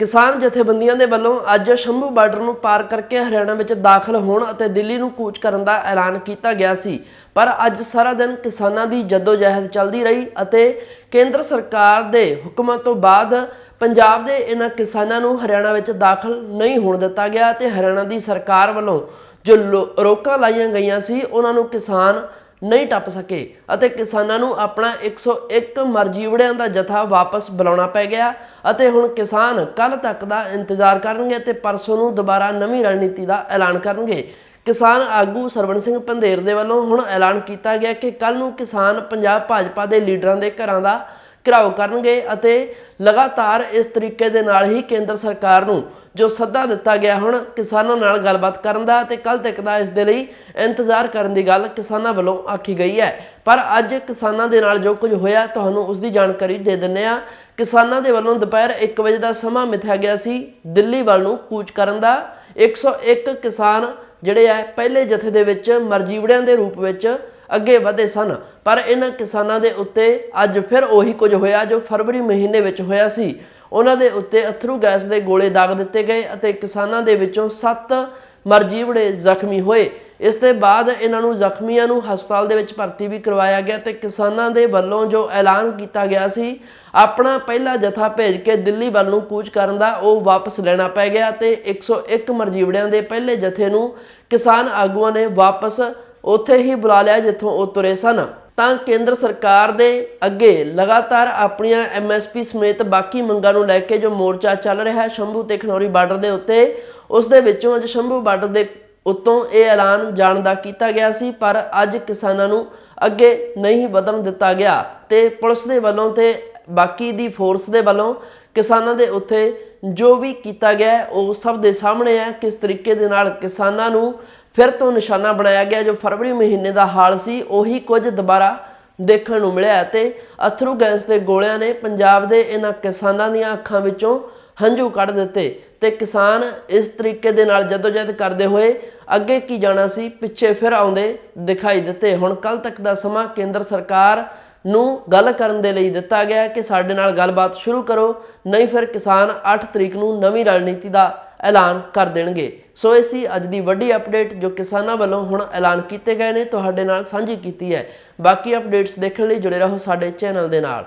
ਕਿਸਾਨ ਜਥੇਬੰਦੀਆਂ ਦੇ ਵੱਲੋਂ ਅੱਜ ਸ਼ੰਭੂ ਬਾਰਡਰ ਨੂੰ ਪਾਰ ਕਰਕੇ ਹਰਿਆਣਾ ਵਿੱਚ ਦਾਖਲ ਹੋਣ ਅਤੇ ਦਿੱਲੀ ਨੂੰ ਕੂਚ ਕਰਨ ਦਾ ਐਲਾਨ ਕੀਤਾ ਗਿਆ ਸੀ। ਪਰ ਅੱਜ ਸਾਰਾ ਦਿਨ ਕਿਸਾਨਾਂ ਦੀ ਜਦੋਜਹਿਦ ਚੱਲਦੀ ਰਹੀ ਅਤੇ ਕੇਂਦਰ ਸਰਕਾਰ ਦੇ ਹੁਕਮਾਂ ਤੋਂ ਬਾਅਦ ਪੰਜਾਬ ਦੇ ਇਹਨਾਂ ਕਿਸਾਨਾਂ ਨੂੰ ਹਰਿਆਣਾ ਵਿੱਚ ਦਾਖਲ ਨਹੀਂ ਹੋਣ ਦਿੱਤਾ ਗਿਆ ਤੇ ਹਰਿਆਣਾ ਦੀ ਸਰਕਾਰ ਵੱਲੋਂ ਜੋ ਲੋ- ਰੋਕਾਂ ਲਾਈਆਂ ਗਈਆਂ ਸੀ ਉਹਨਾਂ ਨੂੰ ਕਿਸਾਨ ਨਹੀਂ ਟੱਪ ਸਕੇ ਅਤੇ ਕਿਸਾਨਾਂ ਨੂੰ ਆਪਣਾ 101 ਮਰਜੀਵੜਿਆਂ ਦਾ ਜਥਾ ਵਾਪਸ ਬੁਲਾਉਣਾ ਪੈ ਗਿਆ ਅਤੇ ਹੁਣ ਕਿਸਾਨ ਕੱਲ ਤੱਕ ਦਾ ਇੰਤਜ਼ਾਰ ਕਰਨਗੇ ਤੇ ਪਰਸੋਂ ਨੂੰ ਦੁਬਾਰਾ ਨਵੀਂ ਰਣਨੀਤੀ ਦਾ ਐਲਾਨ ਕਰਨਗੇ। ਕਿਸਾਨ ਆਗੂ ਸਰਵਣ ਸਿੰਘ ਪੰਧੇਰ ਦੇ ਵੱਲੋਂ ਹੁਣ ਐਲਾਨ ਕੀਤਾ ਗਿਆ ਕਿ ਕੱਲ ਨੂੰ ਕਿਸਾਨ ਪੰਜਾਬ ਭਾਜਪਾ ਦੇ ਲੀਡਰਾਂ ਦੇ ਘਰਾਂ ਦਾ ਘਿਰਾਓ ਕਰਨਗੇ ਅਤੇ ਲਗਾਤਾਰ ਇਸ ਤਰੀਕੇ ਦੇ ਨਾਲ ਹੀ ਕੇਂਦਰ ਸਰਕਾਰ ਨੂੰ ਜੋ ਸੱਦਾ ਦਿੱਤਾ ਗਿਆ ਹੁਣ ਕਿਸਾਨਾਂ ਨਾਲ ਗੱਲਬਾਤ ਕਰਨ ਦਾ ਤੇ ਕੱਲ ਤੱਕ ਦਾ ਇਸ ਦੇ ਲਈ ਇੰਤਜ਼ਾਰ ਕਰਨ ਦੀ ਗੱਲ ਕਿਸਾਨਾਂ ਵੱਲੋਂ ਆਖੀ ਗਈ ਹੈ। ਪਰ ਅੱਜ ਕਿਸਾਨਾਂ ਦੇ ਨਾਲ ਜੋ ਕੁਝ ਹੋਇਆ ਤੁਹਾਨੂੰ ਉਸ ਦੀ ਜਾਣਕਾਰੀ ਦੇ ਦਿੰਨੇ ਆ ਕਿਸਾਨਾਂ ਦੇ ਵੱਲੋਂ ਦੁਪਹਿਰ 1 ਵਜੇ ਦਾ ਸਮਾਂ ਮਿਥਿਆ ਗਿਆ ਸੀ। ਦਿੱਲੀ ਵੱਲ ਨੂੰ ਕੂਚ ਕਰਨ ਦਾ 101 ਕਿਸਾਨ ਜਿਹੜੇ ਆ ਪਹਿਲੇ ਜਥੇ ਦੇ ਵਿੱਚ ਮਰਜੀਵੜਿਆਂ ਦੇ ਰੂਪ ਵਿੱਚ ਅੱਗੇ ਵਧੇ ਸਨ। ਪਰ ਇਹਨਾਂ ਕਿਸਾਨਾਂ ਦੇ ਉੱਤੇ ਅੱਜ ਫਿਰ ਉਹੀ ਕੁਝ ਹੋਇਆ ਜੋ ਫਰਵਰੀ ਮਹੀਨੇ ਵਿੱਚ ਹੋਇਆ ਸੀ। ਉਹਨਾਂ ਦੇ ਉੱਤੇ ਅਥਰੂ ਗੈਸ ਦੇ ਗੋਲੇ ਦਾਗ ਦਿੱਤੇ ਗਏ ਅਤੇ ਕਿਸਾਨਾਂ ਦੇ ਵਿੱਚੋਂ 7 ਮਰਜੀਵੜੇ ਜ਼ਖਮੀ ਹੋਏ। ਇਸ ਦੇ ਬਾਅਦ ਇਹਨਾਂ ਨੂੰ ਜ਼ਖਮੀਆਂ ਨੂੰ ਹਸਪਤਾਲ ਦੇ ਵਿੱਚ ਭਰਤੀ ਵੀ ਕਰਵਾਇਆ ਗਿਆ ਤੇ ਕਿਸਾਨਾਂ ਦੇ ਵੱਲੋਂ ਜੋ ਐਲਾਨ ਕੀਤਾ ਗਿਆ ਸੀ, ਆਪਣਾ ਪਹਿਲਾ ਜਥਾ ਭੇਜ ਕੇ ਦਿੱਲੀ ਵੱਲ ਨੂੰ ਕੂਚ ਕਰਨ ਦਾ ਉਹ ਵਾਪਸ ਲੈਣਾ ਪੈ ਗਿਆ ਤੇ 101 ਮਰਜੀਵੜਿਆਂ ਦੇ ਪਹਿਲੇ ਜਥੇ ਨੂੰ ਕਿਸਾਨ ਆਗੂਆਂ ਨੇ ਵਾਪਸ ਉੱਥੇ ਹੀ ਬੁਲਾ ਲਿਆ ਜਿੱਥੋਂ ਉਹ ਤੁਰੇ ਸਨ। ਤਾਂ ਕੇਂਦਰ ਸਰਕਾਰ ਦੇ ਅੱਗੇ ਲਗਾਤਾਰ ਆਪਣੀਆਂ ਐਮਐਸਪੀ ਸਮੇਤ ਬਾਕੀ ਮੰਗਾਂ ਨੂੰ ਲੈ ਕੇ ਜੋ ਮੋਰਚਾ ਚੱਲ ਰਿਹਾ ਹੈ, ਸ਼ੰਭੂ ਤੇ ਖਨੌਰੀ ਬਾਰਡਰ ਦੇ ਉੱਤੇ, ਉਸ ਦੇ ਵਿੱਚੋਂ ਅੱਜ ਸ਼ੰਭੂ ਬਾਰਡਰ ਦੇ ਉੱਤੋਂ ਇਹ ਐਲਾਨ ਜਾਣ ਦਾ ਕੀਤਾ ਗਿਆ ਸੀ, ਪਰ ਅੱਜ ਕਿਸਾਨਾਂ ਨੂੰ ਅੱਗੇ ਨਹੀਂ ਵਧਣ ਦਿੱਤਾ ਗਿਆ ਤੇ ਪੁਲਿਸ ਦੇ ਵੱਲੋਂ ਤੇ ਬਾਕੀ ਦੀ ਫੋਰਸ ਦੇ ਵੱਲੋਂ ਕਿਸਾਨਾਂ ਦੇ ਉੱਤੇ ਜੋ ਵੀ ਕੀਤਾ ਗਿਆ ਉਹ ਸਭ ਦੇ ਸਾਹਮਣੇ ਹੈ। ਕਿਸ ਤਰੀਕੇ ਦੇ ਨਾਲ ਕਿਸਾਨਾਂ ਨੂੰ ਫਿਰ ਤੋਂ ਨਿਸ਼ਾਨਾ ਬਣਾਇਆ ਗਿਆ ਜੋ ਫਰਵਰੀ ਮਹੀਨੇ ਦਾ ਹਾਲ ਸੀ, ਉਹੀ ਕੁਝ ਦੁਬਾਰਾ ਦੇਖਣ ਨੂੰ ਮਿਲਿਆ ਤੇ ਅਥਰੂ ਗੈਸ ਦੇ ਗੋਲਿਆਂ ਨੇ ਪੰਜਾਬ ਦੇ ਇਹਨਾਂ ਕਿਸਾਨਾਂ ਦੀਆਂ ਅੱਖਾਂ ਵਿੱਚੋਂ ਹੰਝੂ ਕੱਢ ਦਿੱਤੇ ਤੇ ਕਿਸਾਨ ਇਸ ਤਰੀਕੇ ਦੇ ਨਾਲ ਜਦੋਜਹਿਦ ਕਰਦੇ ਹੋਏ ਅੱਗੇ ਕੀ ਜਾਣਾ ਸੀ, ਪਿੱਛੇ ਫਿਰ ਆਉਂਦੇ ਦਿਖਾਈ ਦਿੱਤੇ। ਹੁਣ ਕੱਲ ਤੱਕ ਦਾ ਸਮਾਂ ਕੇਂਦਰ ਸਰਕਾਰ ਨੂੰ ਗੱਲ ਕਰਨ ਦੇ ਲਈ ਦਿੱਤਾ ਗਿਆ ਕਿ ਸਾਡੇ ਨਾਲ ਗੱਲਬਾਤ ਸ਼ੁਰੂ ਕਰੋ, ਨਹੀਂ ਫਿਰ ਕਿਸਾਨ 8 ਤਰੀਕ ਨੂੰ ਨਵੀਂ ਰਣਨੀਤੀ ਦਾ ਐਲਾਨ ਕਰ ਦੇਣਗੇ। ਸੋ ਇਹ ਸੀ ਅੱਜ ਦੀ ਵੱਡੀ ਅਪਡੇਟ ਜੋ ਕਿਸਾਨਾਂ ਵੱਲੋਂ ਹੁਣ ਐਲਾਨ ਕੀਤੇ ਗਏ ਨੇ, ਤੁਹਾਡੇ ਨਾਲ ਸਾਂਝੀ ਕੀਤੀ ਹੈ। ਬਾਕੀ ਅਪਡੇਟਸ ਦੇਖਣ ਲਈ ਜੁੜੇ ਰਹੋ ਸਾਡੇ ਚੈਨਲ ਦੇ ਨਾਲ।